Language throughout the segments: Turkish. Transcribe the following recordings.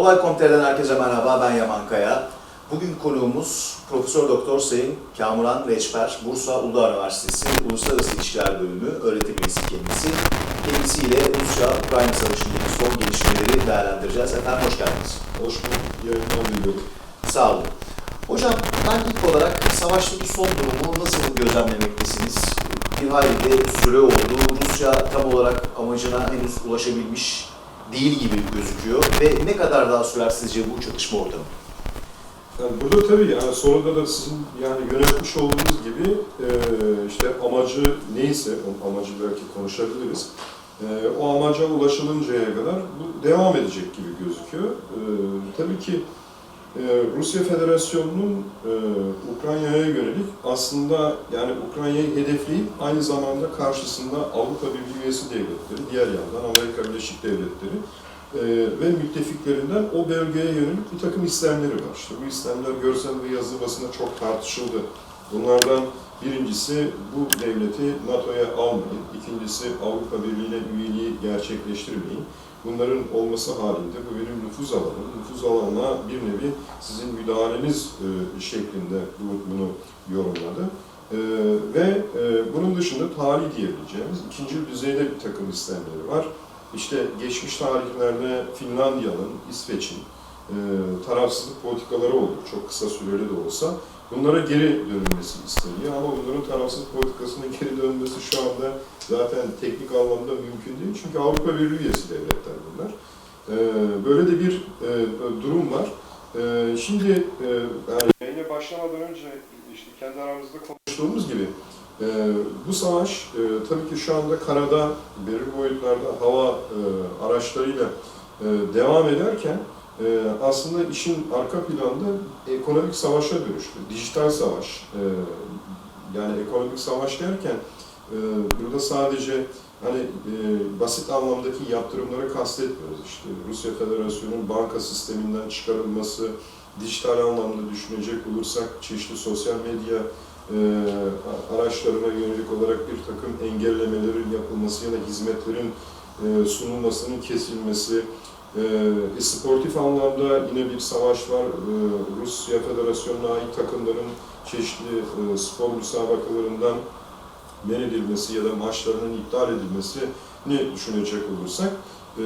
Olay.com.tr'den herkese merhaba, ben Yaman Kaya. Bugün konuğumuz Profesör Doktor Sayın Kamuran Reçber, Bursa Uludağ Üniversitesi Uluslararası İlişkiler Bölümü öğretim üyesi kendisi. Kendisiyle Rusya-Ukrayna Savaşı'ndaki son gelişmeleri değerlendireceğiz. Efendim hoş geldiniz. Hoş bulduk. Yayınlar diliyorum. Sağ olun. Hocam ben ilk olarak savaştaki son durumu nasıl gözlemlemektesiniz? Bir hayli de süre oldu. Rusya tam olarak amacına henüz ulaşabilmiş değil gibi gözüküyor. Ve ne kadar daha sürer sizce bu çatışma ortamı? Yani burada tabii yani soruda da sizin yani yönetmiş olduğunuz gibi e, işte amacı neyse, o amacı belki konuşabiliriz. E, o amaca ulaşılıncaya kadar bu devam edecek gibi gözüküyor. E, tabii ki e, Rusya Federasyonu'nun e, Ukrayna'ya yönelik aslında yani Ukrayna'yı hedefleyip aynı zamanda karşısında Avrupa Birliği üyesi devletleri, diğer yandan Amerika Birleşik Devletleri e, ve müttefiklerinden o bölgeye yönelik bir takım istemleri var. İşte bu istemler görsel ve yazılı basında çok tartışıldı. Bunlardan birincisi bu devleti NATO'ya almayın, ikincisi Avrupa Birliği'ne üyeliği gerçekleştirmeyin. Bunların olması halinde bu benim nüfuz alanım. Nüfuz alanına bir nevi sizin müdahaleniz e, şeklinde bu- bunu yorumladı. E, ve e, bunun dışında tarih diyebileceğimiz ikinci düzeyde bir takım istemleri var. İşte geçmiş tarihlerde Finlandiya'nın, İsveç'in e, tarafsızlık politikaları oldu. Çok kısa süreli de olsa. Bunlara geri dönülmesi isteniyor ama bunların tarafsızlık politikasına geri dönmesi şu anda zaten teknik anlamda mümkün değil. Çünkü Avrupa Birliği üyesi devletler bunlar. E, böyle de bir e, durum var. E, şimdi e, yani yayına başlamadan önce işte kendi aramızda konuştuğumuz gibi e, bu savaş tabii ki şu anda karada belirli boyutlarda hava araçlarıyla devam ederken e, aslında işin arka planda ekonomik savaşa dönüştü. Dijital savaş. E, yani ekonomik savaş derken e, burada sadece hani e, basit anlamdaki yaptırımları kastetmiyoruz. İşte Rusya Federasyonu'nun banka sisteminden çıkarılması, dijital anlamda düşünecek olursak çeşitli sosyal medya e, araçlarına yönelik olarak bir takım engellemelerin yapılması ya da hizmetlerin e, sunulmasının kesilmesi, e, e, sportif anlamda yine bir savaş var. E, Rusya Federasyonu'na ait takımların çeşitli e, spor müsabakalarından men edilmesi ya da maçlarının iptal edilmesini düşünecek olursak e,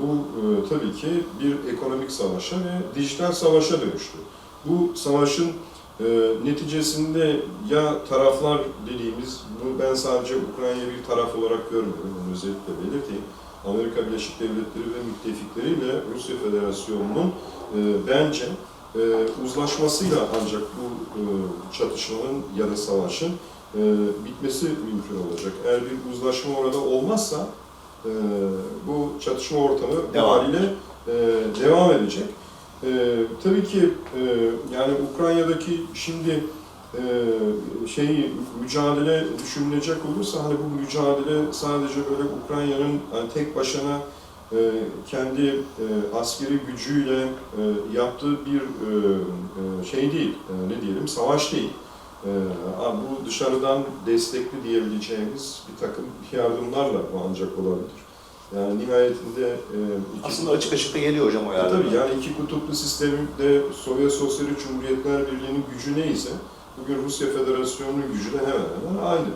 bu e, tabii ki bir ekonomik savaşa ve dijital savaşa dönüştü. Bu savaşın e, neticesinde ya taraflar dediğimiz, bunu ben sadece Ukrayna'yı bir taraf olarak görmüyorum, onu özellikle belirteyim. Amerika Birleşik Devletleri ve müttefikleriyle Rusya Federasyonu'nun e, bence e, uzlaşmasıyla ancak bu e, çatışmanın ya da savaşın e, bitmesi mümkün olacak. Eğer bir uzlaşma orada olmazsa e, bu çatışma ortamı Devam. haliyle e, devam edecek. E, tabii ki e, yani Ukrayna'daki şimdi e, şeyi mücadele düşünülecek olursa hani bu mücadele sadece böyle Ukrayna'nın hani tek başına e, kendi e, askeri gücüyle e, yaptığı bir e, e, şey değil, e, ne diyelim savaş değil. E, bu dışarıdan destekli diyebileceğimiz bir takım yardımlarla ancak olabilir. Yani nihayetinde e, iki- Aslında açık açık da geliyor hocam o e, yardım. Tabii yani iki kutuplu sistemde Sovyet Sosyalist Cumhuriyetler Birliği'nin gücü neyse bugün Rusya Federasyonu'nun gücü de hemen hemen aynı.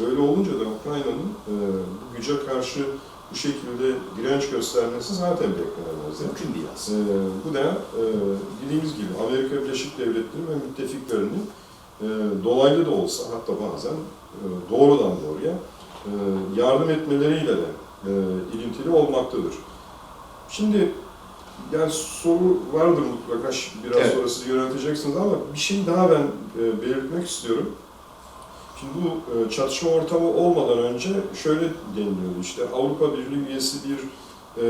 Böyle olunca da Ukrayna'nın e, bu güce karşı bu şekilde direnç göstermesi zaten beklenemezdi. Mümkün değil aslında. E, bu da e, dediğimiz gibi Amerika Birleşik Devletleri ve müttefiklerinin e, dolaylı da olsa hatta bazen e, doğrudan doğruya e, yardım etmeleriyle de e, ilintili olmaktadır. Şimdi yani soru vardır mutlaka biraz Evet. sonra siz yönelteceksiniz ama bir şey daha ben e, belirtmek istiyorum. Şimdi bu e, çatışma ortamı olmadan önce şöyle deniliyordu işte Avrupa Birliği üyesi bir e,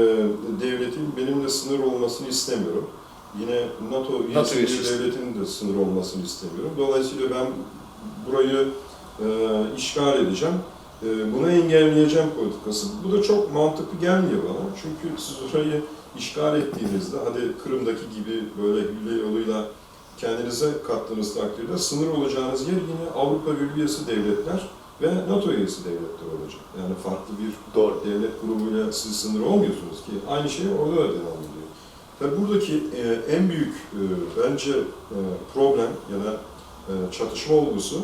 devletin benimle sınır olmasını istemiyorum. Yine NATO üyesi NATO bir devletin de sınır olmasını istemiyorum. Dolayısıyla ben burayı e, işgal edeceğim. E, bunu engelleyeceğim politikası. Bu da çok mantıklı gelmiyor bana. Çünkü siz orayı işgal ettiğinizde, hadi Kırım'daki gibi böyle hülle yoluyla kendinize kattığınız takdirde sınır olacağınız yer yine Avrupa Birliği üyesi devletler ve NATO üyesi devletler olacak. Yani farklı bir Doğru. devlet grubuyla siz sınır olmuyorsunuz ki. Aynı şey orada da devam ediyor. Tabii buradaki e, en büyük e, bence e, problem ya da çatışma olgusu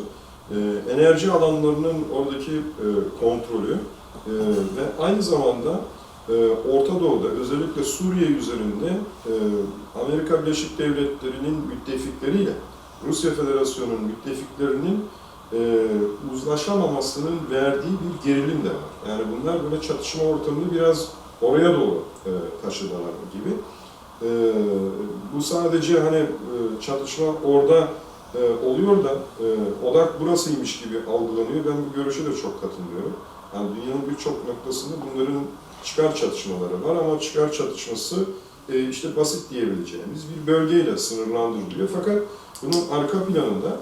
e, enerji alanlarının oradaki e, kontrolü e, ve aynı zamanda e, Orta Doğu'da özellikle Suriye üzerinde e, Amerika Birleşik Devletleri'nin müttefikleriyle Rusya Federasyonu'nun müttefiklerinin e, uzlaşamamasının verdiği bir gerilim de var. Yani bunlar böyle çatışma ortamını biraz oraya doğru e, taşıdılar gibi. E, bu sadece hani e, çatışma orada e, oluyor da e, odak burasıymış gibi algılanıyor. Ben bu görüşe de çok katılıyorum. Yani dünyanın birçok noktasında bunların çıkar çatışmaları var ama çıkar çatışması e, işte basit diyebileceğimiz bir bölgeyle sınırlandırılıyor. Fakat bunun arka planında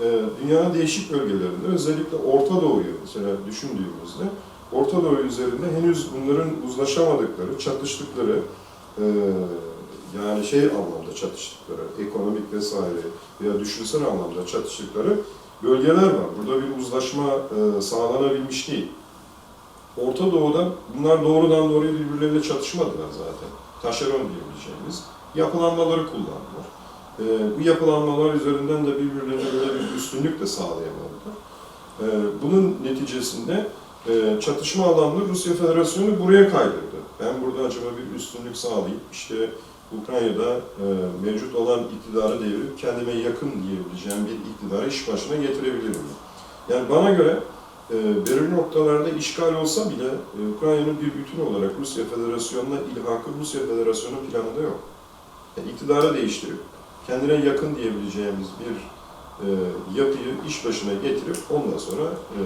e, dünyanın değişik bölgelerinde özellikle Orta Doğu'yu mesela düşündüğümüzde Orta Doğu üzerinde henüz bunların uzlaşamadıkları, çatıştıkları e, yani şey anlamda çatıştıkları, ekonomik vesaire veya düşünsel anlamda çatıştıkları bölgeler var. Burada bir uzlaşma e, sağlanabilmiş değil. Orta Doğu'da bunlar doğrudan doğruya birbirleriyle çatışmadılar zaten. Taşeron diyebileceğimiz yapılanmaları kullandılar. E, bu yapılanmalar üzerinden de birbirlerine böyle bir üstünlük de sağlayamadılar. E, bunun neticesinde e, çatışma alanını Rusya Federasyonu buraya kaydırdı. Ben burada acaba bir üstünlük sağlayıp işte Ukrayna'da e, mevcut olan iktidarı devirip kendime yakın diyebileceğim bir iktidarı iş başına getirebilirim. Yani bana göre e, belirli noktalarda işgal olsa bile e, Ukrayna'nın bir bütün olarak Rusya Federasyonu'na ilhakı Rusya Federasyonu planında yok. Yani iktidarı değiştirip kendine yakın diyebileceğimiz bir e, yapıyı iş başına getirip ondan sonra e,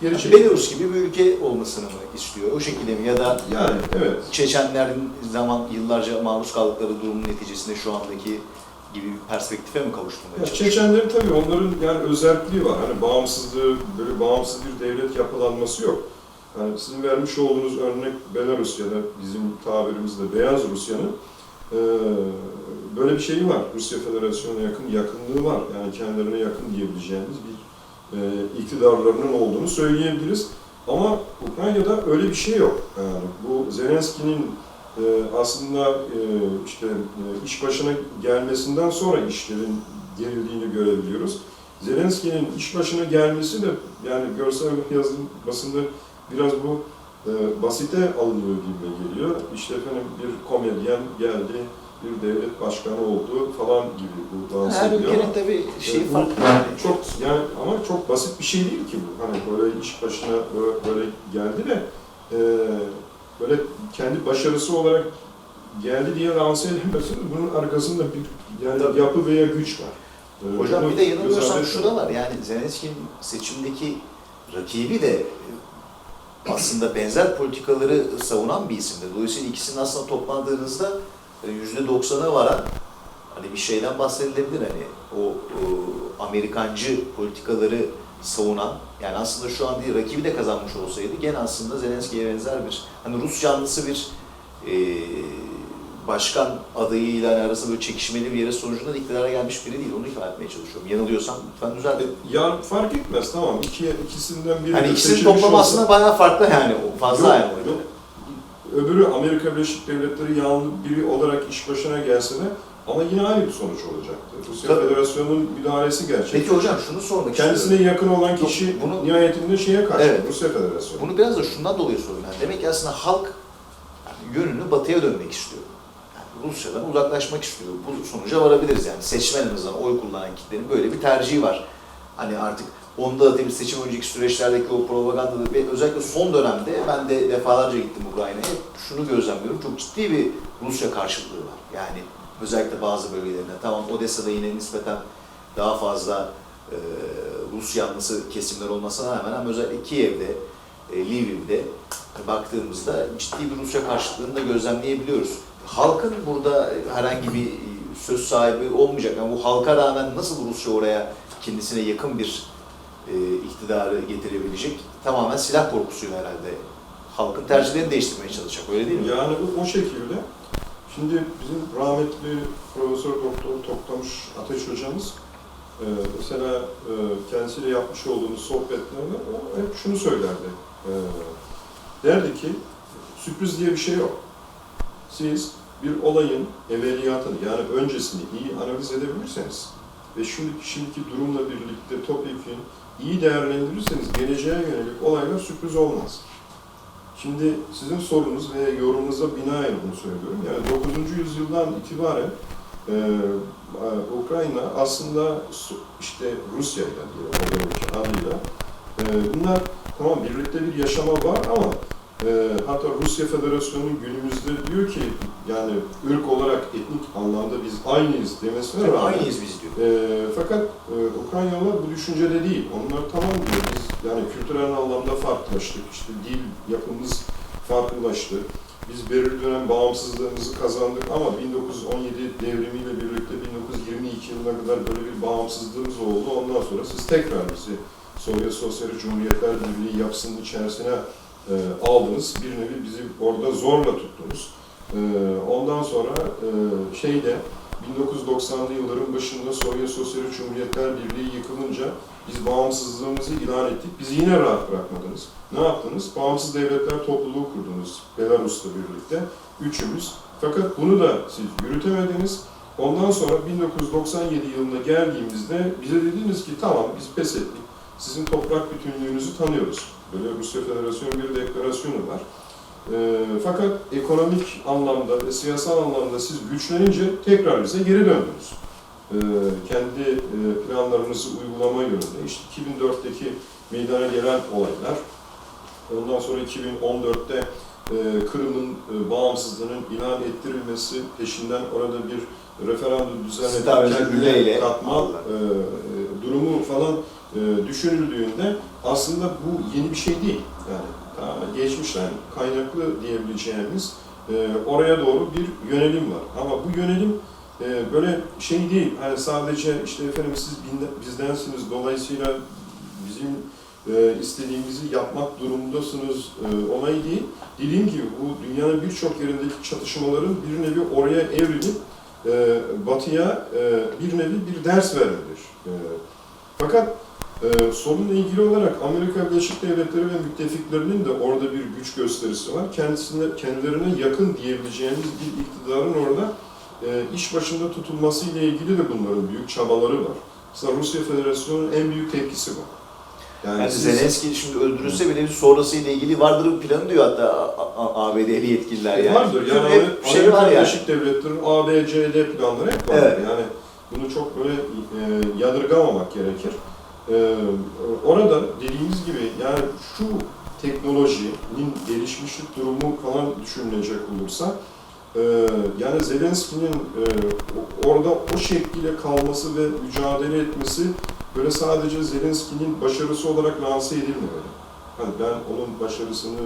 geri Belarus gibi bir ülke olmasını mı istiyor? O şekilde mi? Ya da yani evet Çeçenlerin zaman yıllarca maruz kaldıkları durumun neticesinde şu andaki gibi bir perspektife mi kavuşturmaya Ya çalışıyor? Çeçenlerin tabii onların yani özelliği var. Hani bağımsızlığı, böyle bağımsız bir devlet yapılanması yok. Yani sizin vermiş olduğunuz örnek Belarus ya da bizim tabirimizde Beyaz Rusya'nın eee, böyle bir şeyi var. Rusya Federasyonu'na yakın yakınlığı var. Yani kendilerine yakın diyebileceğimiz bir eee, iktidarlarının olduğunu söyleyebiliriz. Ama Ukrayna'da öyle bir şey yok. Yani bu Zelenski'nin e, aslında e, işte e, iş başına gelmesinden sonra işlerin gerildiğini görebiliyoruz. Zelenski'nin iş başına gelmesi de yani görsel yazım basında biraz bu e, basite alınıyor gibi geliyor. İşte efendim bir komedyen geldi, bir devlet başkanı oldu falan gibi bu dans Her ediliyor ama- ülkenin tabii şeyi bu farklı. Yani. çok yani ama çok basit bir şey değil ki bu. Hani böyle iş başına böyle, böyle geldi de e, böyle kendi başarısı olarak geldi diye lanse edilmesin. Bunun arkasında bir yani Tabii. yapı veya güç var. E, Hocam bir de yanılmıyorsam göz şu ardı da var yani Zelenski'nin seçimdeki rakibi de aslında benzer politikaları savunan bir isimdi. Dolayısıyla ikisinin aslında toplandığınızda yüzde doksan'a varan hani bir şeyden bahsedilebilir hani o, o Amerikancı politikaları savunan yani aslında şu an değil rakibi de kazanmış olsaydı gene aslında Zelenski'ye benzer bir hani Rus yanlısı bir e, başkan adayıyla hani arasında böyle çekişmeli bir yere sonucunda iktidara gelmiş biri değil. Onu ifade etmeye çalışıyorum. Yanılıyorsam lütfen düzeltin. Ya fark etmez tamam. İki, ikisinden biri Hani de ikisinin toplamı olsa- aslında bayağı farklı yani. Fazla Yok, yani. yok. Öbürü Amerika Birleşik Devletleri yanlı biri olarak iş başına gelse de ama yine aynı bir sonuç olacaktı. Rusya Tabii. Federasyonu'nun müdahalesi gerçek. Peki hocam şunu sormak Kendisine istiyorum. yakın olan Yok, kişi bunu- nihayetinde şeye karşı, Evet. Rusya Federasyonu. Bunu biraz da şundan dolayı soruyorum. Yani demek ki aslında halk yönünü batıya dönmek istiyor. Yani Rusya'dan uzaklaşmak istiyor. Bu sonuca varabiliriz yani. Seçmen en azından oy kullanan kitlenin böyle bir tercihi var. Hani artık onda da tabii seçim önceki süreçlerdeki o propaganda ve özellikle son dönemde ben de defalarca gittim Ukrayna'ya. Şunu gözlemliyorum. Çok ciddi bir Rusya karşıtlığı var. Yani özellikle bazı bölgelerinde. Tamam Odessa'da yine nispeten daha fazla e, Rus yanlısı kesimler olmasına rağmen ama özellikle Kiev'de, e, Lviv'de baktığımızda ciddi bir Rusya karşıtlığını da gözlemleyebiliyoruz. Halkın burada herhangi bir söz sahibi olmayacak. Yani bu halka rağmen nasıl Rusya oraya kendisine yakın bir e, iktidarı getirebilecek? Tamamen silah korkusuyla herhalde halkın tercihlerini değiştirmeye çalışacak. Öyle değil mi? Yani o, o şekilde. Şimdi bizim rahmetli Profesör Doktor Toktamış Ateş hocamız e, mesela e, kendisiyle yapmış olduğumuz sohbetlerde o hep şunu söylerdi. E, derdi ki sürpriz diye bir şey yok. Siz bir olayın evveliyatını yani öncesini iyi analiz edebilirseniz ve şimdiki, şimdiki durumla birlikte topyekun iyi değerlendirirseniz geleceğe yönelik olaylar sürpriz olmaz. Şimdi sizin sorunuz ve yorumunuza binaen bunu söylüyorum. Yani 9. yüzyıldan itibaren e, e, Ukrayna aslında işte Rusya ile diyelim adıyla e, bunlar tamam birlikte bir yaşama var ama e, hatta Rusya Federasyonu günümüzde diyor ki yani ırk olarak etnik anlamda biz aynıyız demesine Tabii rağmen aynıyız biz diyor. e, fakat e, Ukraynalılar bu düşüncede değil. Onlar tamam diyor biz yani kültürel anlamda farklılaştık. İşte dil yapımız farklılaştı. Biz belirli dönem bağımsızlığımızı kazandık ama 1917 devrimiyle birlikte 1922 yılına kadar böyle bir bağımsızlığımız oldu. Ondan sonra siz tekrar bizi Sovyet Sosyalist Cumhuriyetler Birliği yapısının içerisine e, aldınız. Bir nevi bizi orada zorla tuttunuz. E, ondan sonra e, şeyde 1990'lı yılların başında Sovyet Sosyalist Cumhuriyetler Birliği yıkılınca biz bağımsızlığımızı ilan ettik. Bizi yine rahat bırakmadınız. Ne yaptınız? Bağımsız devletler topluluğu kurdunuz Belarus'la birlikte. Üçümüz. Fakat bunu da siz yürütemediniz. Ondan sonra 1997 yılına geldiğimizde bize dediniz ki tamam biz pes ettik. Sizin toprak bütünlüğünüzü tanıyoruz. Böyle Rusya Federasyonu bir deklarasyonu var. Ee, fakat ekonomik anlamda ve siyasal anlamda siz güçlenince tekrar bize geri döndünüz. Ee, kendi e, planlarınızı uygulama yönünde. İşte 2004'teki meydana gelen olaylar, ondan sonra 2014'te e, Kırım'ın e, bağımsızlığının ilan ettirilmesi, peşinden orada bir referandum kendine katma e, e, durumu falan e, düşünüldüğünde aslında bu yeni bir şey değil. Yani ta geçmişten kaynaklı diyebileceğimiz e, oraya doğru bir yönelim var. Ama bu yönelim e, böyle şey değil. Hani sadece işte efendim siz bizdensiniz dolayısıyla bizim e, istediğimizi yapmak durumundasınız e, olayı değil. Dediğim gibi bu dünyanın birçok yerindeki çatışmaların bir nevi oraya evrilip batıya bir nevi bir ders vermedir. E, fakat ee, sorunla ilgili olarak Amerika Birleşik Devletleri ve müttefiklerinin de orada bir güç gösterisi var. Kendisine, kendilerine yakın diyebileceğimiz bir iktidarın orada e, iş başında tutulması ile ilgili de bunların büyük çabaları var. Mesela Rusya Federasyonu'nun en büyük tepkisi bu. Yani siz- Zelenski şimdi öldürülse bile bir sonrasıyla ilgili vardır bir planı diyor hatta ABD'li yetkililer yani. vardır. Yani hep Amerika şey var yani. Birleşik Devletleri'nin A, B, C, D planları hep vardır. Evet. Yani bunu çok böyle e, yadırgamamak gerekir. E, orada dediğimiz gibi yani şu teknolojinin gelişmişlik durumu falan düşünülecek olursa e, yani Zelenski'nin e, orada o şekliyle kalması ve mücadele etmesi böyle sadece Zelenski'nin başarısı olarak lanse edilmemeli. Hani ben onun başarısını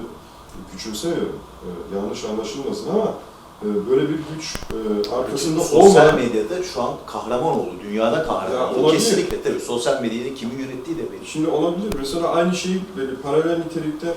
küçümsemiyorum. E, yanlış anlaşılmasın ama böyle bir güç e, arkasında sosyal olmadan medyada şu an kahraman oldu. Dünyada kahraman Ya oldu. Kesinlikle tabii. Sosyal medyayı kimin yönettiği de belli. Şimdi olabilir. Mesela aynı şeyi böyle paralel nitelikte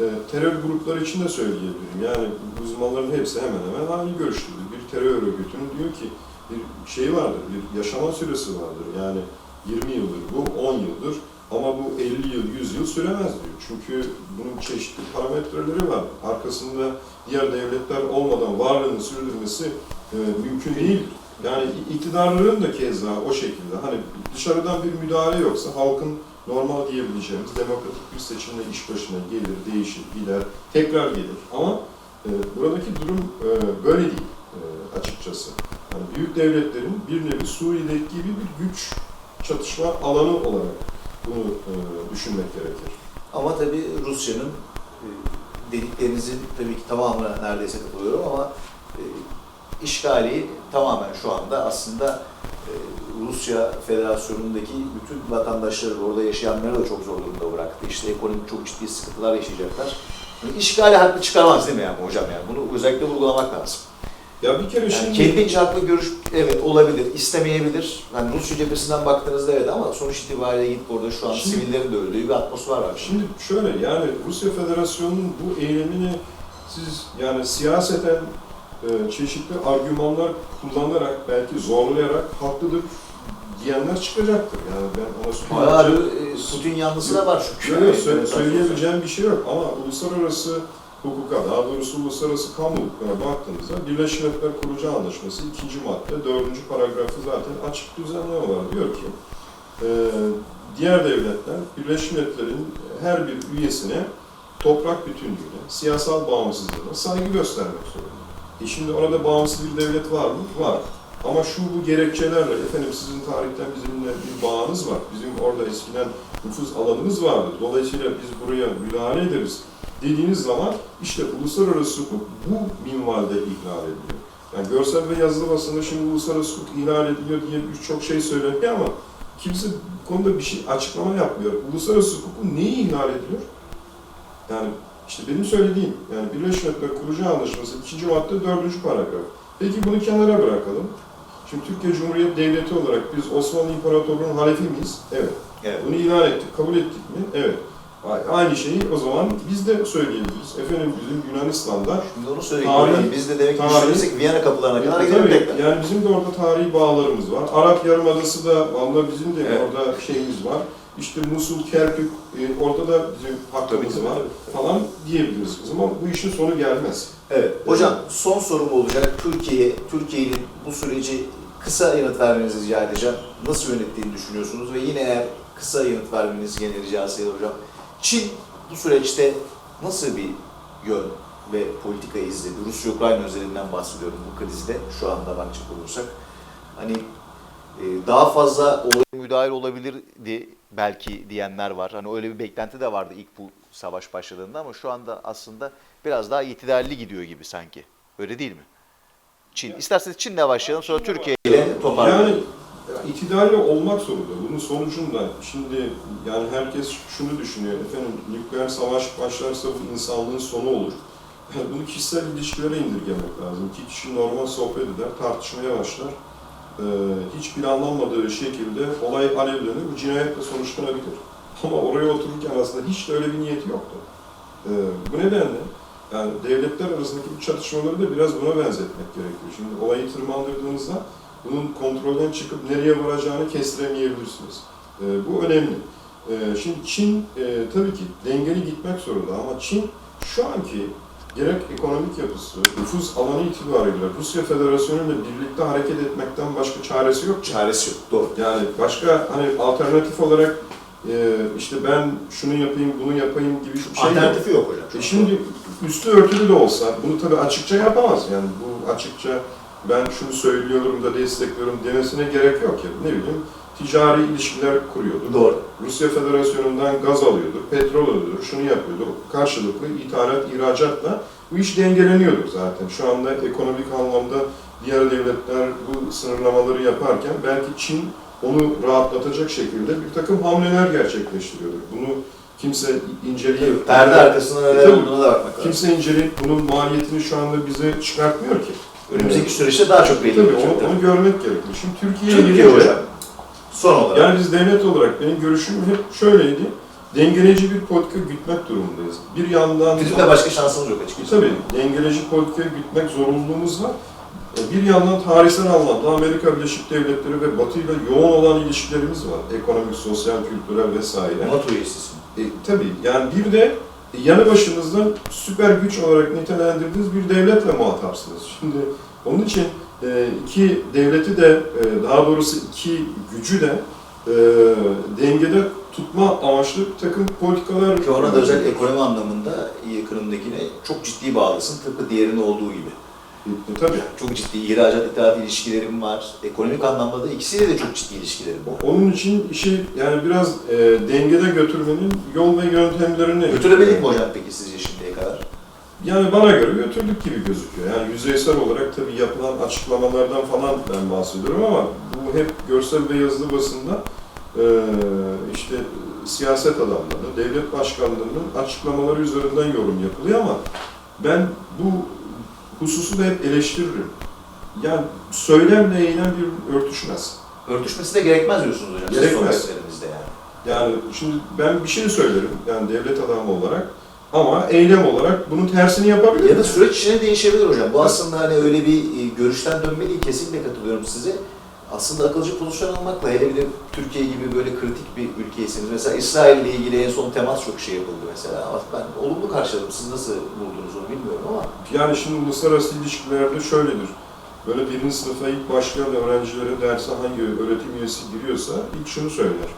e, terör grupları için de söyleyebilirim. Yani uzmanların hepsi hemen hemen aynı görüştedir. Bir terör örgütünün diyor ki bir şey vardır, bir yaşama süresi vardır. Yani 20 yıldır bu, 10 yıldır ama bu 50 yıl, 100 yıl süremez diyor. Çünkü bunun çeşitli parametreleri var. Arkasında diğer devletler olmadan varlığını sürdürmesi e, mümkün değildir. Yani iktidarların da keza o şekilde. Hani dışarıdan bir müdahale yoksa halkın normal diyebileceğimiz demokratik bir seçimle iş başına gelir, değişir, gider, tekrar gelir. Ama e, buradaki durum e, böyle değil e, açıkçası. Yani büyük devletlerin bir nevi Suriye'deki gibi bir güç çatışma alanı olarak bunu e, düşünmek gerekir. Ama tabii Rusya'nın e, dediklerinizin tabii ki tamamına neredeyse katılıyorum ama e, işgali tamamen şu anda aslında e, Rusya Federasyonu'ndaki bütün vatandaşları, orada yaşayanları da çok zor durumda bıraktı. İşte ekonomik çok ciddi sıkıntılar yaşayacaklar. Yani işgali haklı çıkarmaz değil mi yani hocam yani? Bunu özellikle vurgulamak lazım. Ya bir kere Yani şimdi... kendince haklı görüş evet olabilir, istemeyebilir. Yani Rusya cephesinden baktığınızda evet ama sonuç itibariyle gidip orada şu an Şimdi- sivillerin de öldüğü bir atmosfer var. Şimdi şöyle yani Rusya Federasyonu'nun bu eylemini siz yani siyaseten e, çeşitli argümanlar kullanarak belki zorlayarak haklıdır diyenler çıkacaktır. Yani ben ona e, Putin yanlısı da var çünkü. Yok, yok, Yani sö- evet, söyleyebileceğim bir şey yok ama uluslararası hukuka, daha doğrusu uluslararası kamu hukukuna baktığımızda Birleşmiş Milletler Kurucu Anlaşması ikinci madde, dördüncü paragrafı zaten açık düzenli olarak diyor ki e, diğer devletler Birleşmiş Milletler'in her bir üyesine toprak bütünlüğüne, siyasal bağımsızlığına saygı göstermek zorunda. E şimdi orada bağımsız bir devlet var mı? Var. Ama şu bu gerekçelerle, efendim sizin tarihten bizimle bir bağınız var, bizim orada eskiden nüfuz alanımız vardı, dolayısıyla biz buraya müdahale ederiz dediğiniz zaman işte uluslararası hukuk bu minvalde ihlal ediliyor. Yani görsel ve yazılı basında şimdi uluslararası hukuk ihlal ediliyor diye birçok şey söyleniyor ama kimse bu konuda bir şey açıklama yapmıyor. Uluslararası hukukun neyi ihlal ediliyor? Yani işte benim söylediğim, yani Birleşmiş Milletler Kurucu Anlaşması 2. madde 4. paragraf. Peki bunu kenara bırakalım. Şimdi Türkiye Cumhuriyeti Devleti olarak biz Osmanlı İmparatorluğu'nun halefi miyiz? Evet. Evet. Bunu ilan ettik, kabul ettik mi? Evet. Aynı şeyi o zaman biz de söyleyebiliriz. Efendim bizim Yunanistan'da Şimdi onu söyleyeyim. Biz de demek ki tarih- düşünürsek Viyana kapılarına kadar E, gidelim tabii, tekrar. yani bizim de orada tarihi bağlarımız var. Arap Yarımadası da vallahi bizim de Evet. orada şeyimiz var. İşte Musul, Kerkük, e, orada da bizim hakkımız Tabii, var tabii. falan diyebiliriz. Ama bu işin sonu gelmez. Evet. Hocam son sorum olacak. Türkiye, Türkiye'nin bu süreci kısa yanıt vermenizi rica edeceğim. Nasıl yönettiğini düşünüyorsunuz ve yine eğer kısa yanıt vermeniz gene rica hocam. Çin bu süreçte nasıl bir yön ve politika izledi? Rusya-Ukrayna özelinden bahsediyorum bu krizde şu anda bakacak olursak. Hani e, daha fazla olaya müdahil olabilirdi belki diyenler var. Hani öyle bir beklenti de vardı ilk bu savaş başladığında ama şu anda aslında biraz daha itidalli gidiyor gibi sanki. Öyle değil mi? Çin. İsterseniz Çin'le başlayalım sonra Türkiye ile toparlayalım. Yani itidalli olmak zorunda. Bunun sonucunda şimdi yani herkes şunu düşünüyor. Efendim nükleer savaş başlarsa bu insanlığın sonu olur. Yani bunu kişisel ilişkilere indirgemek lazım. İki kişi normal sohbet eder, tartışmaya başlar. Ee, hiç planlanmadığı şekilde olay alevlenir, bu cinayetle sonuçlanabilir. Ama oraya otururken aslında hiç de öyle bir niyeti yoktu. Ee, bu nedenle yani devletler arasındaki bu çatışmaları da biraz buna benzetmek gerekiyor. Şimdi olayı tırmandırdığınızda bunun kontrolden çıkıp nereye varacağını kestiremeyebilirsiniz. Ee, bu önemli. Ee, şimdi Çin e, tabii ki dengeli gitmek zorunda ama Çin şu anki gerek ekonomik yapısı, nüfus alanı itibariyle Rusya Federasyonu ile birlikte hareket etmekten başka çaresi yok. Çaresi yok. Doğru. Yani başka hani alternatif olarak e, işte ben şunu yapayım, bunu yapayım gibi bir şey yok. Alternatifi yok hocam. E şimdi üstü örtülü de olsa bunu tabii açıkça yapamaz. Yani bu açıkça ben şunu söylüyorum da destekliyorum demesine gerek yok ya. Ne bileyim ticari ilişkiler kuruyordu. Doğru. Rusya Federasyonu'ndan gaz alıyordu, petrol alıyordu, şunu yapıyordu. Karşılıklı ithalat, ihracatla bu iş dengeleniyordu zaten. Şu anda ekonomik anlamda diğer devletler bu sınırlamaları yaparken belki Çin onu rahatlatacak şekilde bir takım hamleler gerçekleştiriyordu. Bunu kimse inceleyip Perde arkasında neler Tabii. olduğuna da bakmak lazım. kimse inceleyip bunun maliyetini şu anda bize çıkartmıyor ki. Önümüzdeki süreçte daha çok belli Tabii olacak. onu, onu görmek gerekiyor. Şimdi Türkiye'ye Türkiye gelince- hocam. Son olarak. Yani biz devlet olarak benim görüşüm hep şöyleydi. Dengeleyici bir politika gütmek durumundayız. Bir yandan Bizim de başka şansımız yok açıkçası. tabii dengeleyici politikayı gütmek zorunluluğumuz var. E, Bir yandan tarihsel anlamda Amerika Birleşik Devletleri ve Batı ile yoğun olan ilişkilerimiz var. Ekonomik, sosyal, kültürel vesaire. NATO üyesisin. E, tabii yani bir de yanı başınızda süper güç olarak nitelendirdiğiniz bir devletle muhatapsınız. Şimdi onun için e, iki devleti de e, daha doğrusu iki gücü de e, dengede tutma amaçlı bir takım politikalar Ki ona da özel ekonomi anlamında yakınındakine çok ciddi bağlısın. Tıpkı diğerinin olduğu gibi. E, tabii. Çok ciddi ihracat ithalat ilişkilerim var. Ekonomik anlamda da ikisiyle de çok ciddi ilişkilerim var. Onun için işi yani biraz e, dengede götürmenin yol ve yöntemlerini Götürebildik mi hocam peki sizce şimdiye kadar? Yani bana göre götürdük gibi gözüküyor. Yani yüzeysel olarak tabii yapılan açıklamalardan falan ben bahsediyorum ama bu hep görsel ve yazılı basında e, işte siyaset adamları, devlet başkanlarının açıklamaları üzerinden yorum yapılıyor ama ben bu hususu da hep eleştiririm. Yani söylemle eylem bir örtüşmez. Örtüşmesi de gerekmez diyorsunuz hocam. Gerekmez. yani. Yani şimdi ben bir şey söylerim yani devlet adamı olarak ama eylem olarak bunun tersini yapabilirim. Ya da süreç içine değişebilir hocam. Bu aslında hani öyle bir e, görüşten dönme değil. Kesinlikle katılıyorum size. Aslında akılcı pozisyon almakla hele bir de Türkiye gibi böyle kritik bir ülkeyseniz. Mesela İsrail ile ilgili en son temas çok şey yapıldı mesela. Ben olumlu karşıladım. Siz nasıl buldunuz onu bilmiyorum ama. Yani şimdi uluslararası ilişkilerde şöyledir. Böyle birinci sınıfa ilk başlayan öğrencilere derse hangi öğretim üyesi giriyorsa ilk şunu söyler.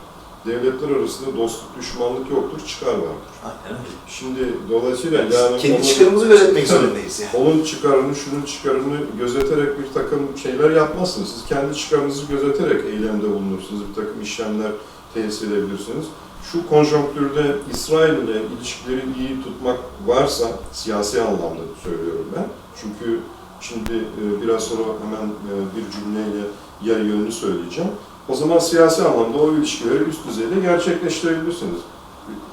Devletler arasında dostluk, düşmanlık yoktur, çıkar vardır. Aynen öyle. Şimdi dolayısıyla yani Kendi onun- çıkarımızı gözetmek zorundayız yani. onun çıkarını, şunun çıkarını gözeterek bir takım şeyler yapmazsınız. Siz kendi çıkarınızı gözeterek eylemde bulunursunuz, bir takım işlemler tesis edebilirsiniz. Şu konjonktürde İsrail ile ilişkileri iyi tutmak varsa, siyasi anlamda söylüyorum ben. Çünkü şimdi e, biraz sonra hemen e, bir cümleyle yarı yönünü söyleyeceğim. O zaman siyasi anlamda o ilişkileri üst düzeyde gerçekleştirebilirsiniz.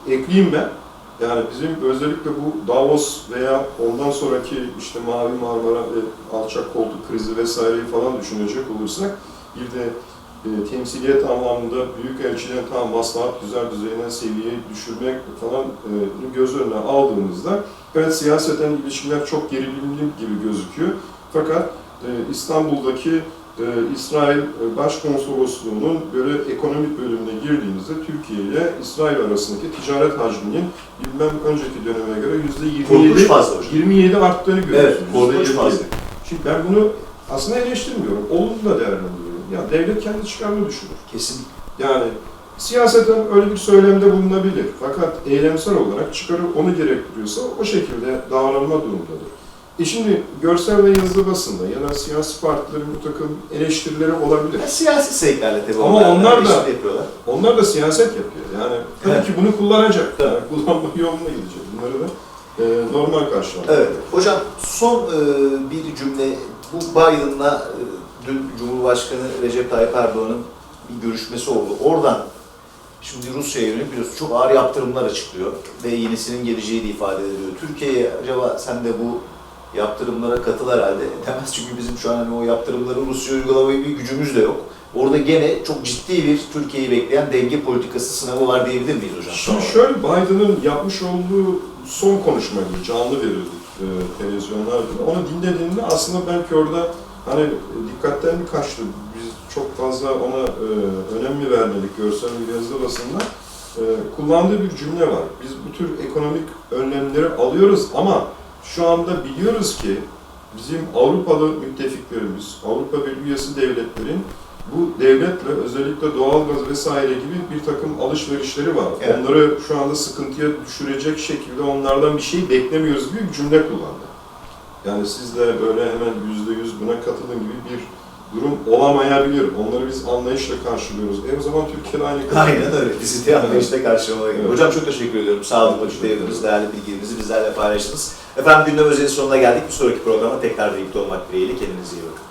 Ekleyeyim ben. Yani bizim özellikle bu Davos veya ondan sonraki işte Mavi Marmara ve alçak koltuk krizi vesaireyi falan düşünecek olursak bir de e, temsiliyet anlamında büyük elçilerin tam maslahat güzel düzeyine seviyeye düşürmek falan e, göz önüne aldığımızda evet siyaseten ilişkiler çok gerilimli gibi gözüküyor. Fakat e, İstanbul'daki e, İsrail Başkonsolosluğu'nun böyle ekonomik bölümüne girdiğinizde Türkiye ile İsrail arasındaki ticaret hacminin bilmem önceki döneme göre yüzde Korkunç 27, fazla hocam. 27 arttığını Evet, görüyorsunuz. korkunç %27. fazla. Şimdi ben bunu aslında eleştirmiyorum. Olumlu da değerlendiriyorum. Ya devlet kendi çıkarını düşünür. Kesinlikle. Yani siyaseten öyle bir söylemde bulunabilir. Fakat eylemsel olarak çıkarı onu gerektiriyorsa o şekilde davranma durumundadır. E şimdi görsel ve yazılı basında ya da siyasi partilerin bu takım eleştirileri olabilir. Ya, siyasi sevklerle tabii Ama onlar da- yapıyorlar. Onlar da siyaset yapıyor. Yani tabii Evet. ki bunu kullanacak. Tabii. Yani kullanma yoluna gidecek. Bunları da e, normal karşılamak. Evet. Hocam son e, bir cümle. Bu Biden'la e, dün Cumhurbaşkanı Recep Tayyip Erdoğan'ın bir görüşmesi oldu. Oradan şimdi Rusya'ya yönelik biliyorsun çok ağır yaptırımlar açıklıyor ve yenisinin geleceği de ifade ediliyor. Türkiye'ye acaba sen de bu yaptırımlara katıl herhalde demez çünkü bizim şu an hani o yaptırımları Rusya uygulamaya bir gücümüz de yok. Orada gene çok ciddi bir Türkiye'yi bekleyen denge politikası sınavı var diyebilir miyiz hocam? Şimdi şöyle Biden'ın yapmış olduğu son konuşma gibi canlı verildi e, televizyonlarda. Onu dinlediğimde aslında belki orada hani dikkatten mi kaçtı? Biz çok fazla ona e, önem mi vermedik görsel ve yazılı basında? E, kullandığı bir cümle var. Biz bu tür ekonomik önlemleri alıyoruz ama şu anda biliyoruz ki bizim Avrupalı müttefiklerimiz, Avrupa Birliği üyesi devletlerin bu devletle özellikle doğalgaz vesaire gibi bir takım alışverişleri var. Evet. Onları şu anda sıkıntıya düşürecek şekilde onlardan bir şey beklemiyoruz gibi bir cümle kullandı. Yani siz de böyle hemen yüzde yüz buna katılın gibi bir durum olamayabilir. Onları biz anlayışla karşılıyoruz. E o zaman Türkiye'de aynı Aynen öyle. Bizi de anlayışla karşılamaya Evet. Hocam çok teşekkür ediyorum. Sağ olun. Vakit ayırdınız. Değerli bilgilerinizi bizlerle paylaştınız. Efendim gündem özelinin sonuna geldik. Bir sonraki programa tekrar birlikte olmak dileğiyle. Kendinize iyi bakın.